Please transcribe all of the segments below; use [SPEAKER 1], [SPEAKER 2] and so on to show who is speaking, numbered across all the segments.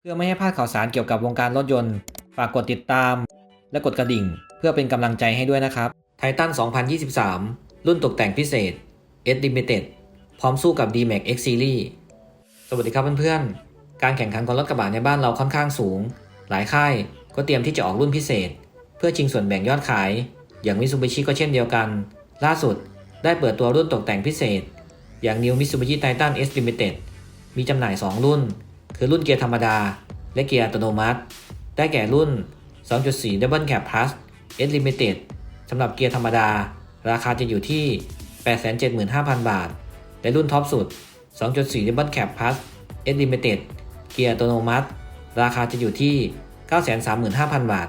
[SPEAKER 1] เพื่อไม่ให้พลาดข่าวสารเกี่ยวกับวงการรถยนต์ ฝากกดติดตาม และกดกระดิ่ง เพื่อเป็นกำลังใจให้ด้วยนะครับไททัน2023 รุ่นตกแต่งพิเศษ S Limited พร้อมสู้กับ D-Max X Series สวัสดีครับเพื่อนๆ การแข่งขันของรถกระบะในบ้านเราค่อนข้างสูง หลายค่ายก็เตรียมที่จะออกรุ่นพิเศษ เพื่อชิงส่วนแบ่งยอดขาย อย่างมิซูบิชิก็เช่นเดียวกัน ล่าสุดได้เปิดตัวรุ่นตกแต่งพิเศษ อย่าง New Mitsubishi Titan S Limited มีจำหน่าย 2 รุ่น คือรุ่นเกียร์ธรรมดา และเกียร์อัตโนมัติ ได้แก่รุ่น 2.4 Double Cab Plus S Limited สำหรับเกียร์ธรรมดา ราคาจะอยู่ที่ 875,000 บาท และรุ่นท็อปสุด 2.4 Double Cab Plus S Limited เกียร์อัตโนมัติ ราคาจะอยู่ที่ 935,000 บาท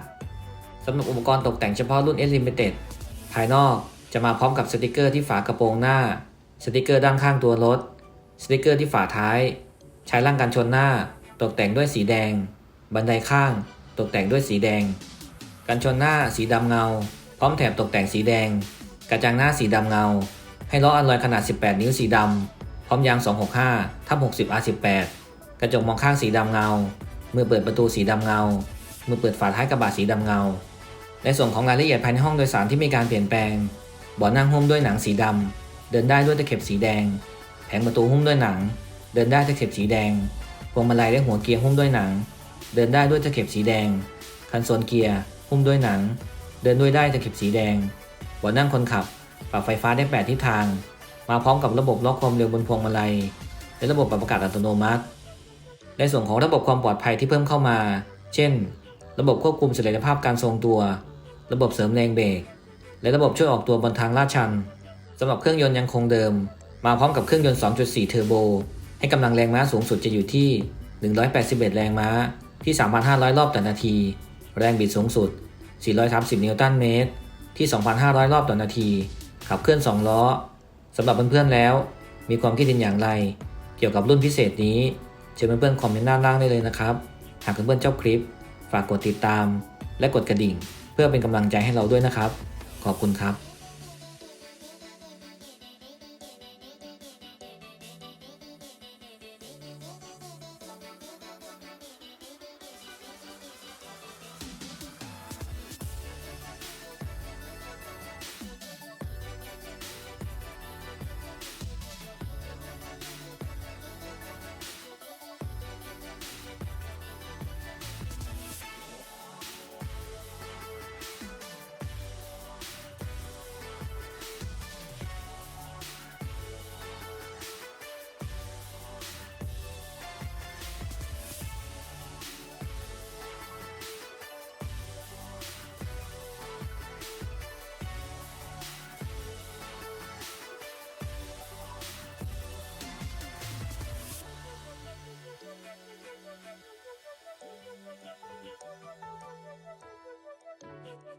[SPEAKER 1] สำหรับอุปกรณ์ตกแต่งเฉพาะรุ่น S Limited ภายนอกจะมาพร้อมกับสติกเกอร์ที่ฝากระโปรงหน้า สติกเกอร์ด้านข้างตัวรถ สติกเกอร์ที่ฝาท้าย ใช้ร่างกันชนหน้า ตกแต่งด้วยสีแดง บันไดข้าง ตกแต่งด้วยสีแดง กันชนหน้าสีดำเงา พร้อมแถบตกแต่งสีแดง กระจังหน้าสีดำเงา ให้ล้ออัลลอยขนาด 18 นิ้วสีดำพร้อมยาง 265ทับ60 R18 กระจกมองข้างสีดำเงา มือเปิดประตูสีดำเงา มือเปิดฝาท้ายกระบะสีดำเงา ในส่วนของรายละเอียดภายในห้องโดยสารที่มีการเปลี่ยนแปลงเบาะนั่งหุ้มด้วยหนังสีดำเดินได้ด้วยตะเข็บสีแดง แผงประตูหุ้มด้วยหนัง เดินได้ตะเข็บสีแดง พวงมาลัยและหัวเกียร์หุ้มด้วยหนัง เดินได้ด้วยตะเข็บสีแดง คันโซลเกียร์หุ้มด้วยหนัง เดินด้วยได้ตะเข็บสีแดงบาะนั่งคนขับ ปรับไฟฟ้าได้ 8 ทิศทาง มาพร้อมกับระบบล็อกความเร็วบนพวงมาลัย และระบบปรับอากาศอัตโนมัติ ในส่วนของระบบความปลอดภัยที่เพิ่มเข้ามา เช่น ระบบควบคุมเสถียรภาพการทรงตัว ระบบเสริมแรงเบรก และระบบช่วยออกตัวบนทางลาดชันสำหรับเครื่องยนต์ยังคงเดิม มาพร้อมกับเครื่องยนต์ 2.4 เทอร์โบ ให้กำลังแรงม้าสูงสุดจะอยู่ที่ 181 แรงม้าที่ 3,500 รอบต่อนาที แรงบิดสูงสุด 430 นิวตันเมตร ที่ 2,500 รอบต่อนาที ขับเคลื่อน 2 ล้อสำหรับเพื่อนๆแล้ว มีความคิดเห็นอย่างไร เกี่ยวกับรุ่นพิเศษนี้เชิญเพื่อนๆคอมเมนต์ด้านล่างได้เลยนะครับ หากเพื่อนๆชอบคลิป ฝากกดติดตาม และกดกระดิ่ง เพื่อเป็นกำลังใจให้เราด้วยนะครับ ขอบคุณครับ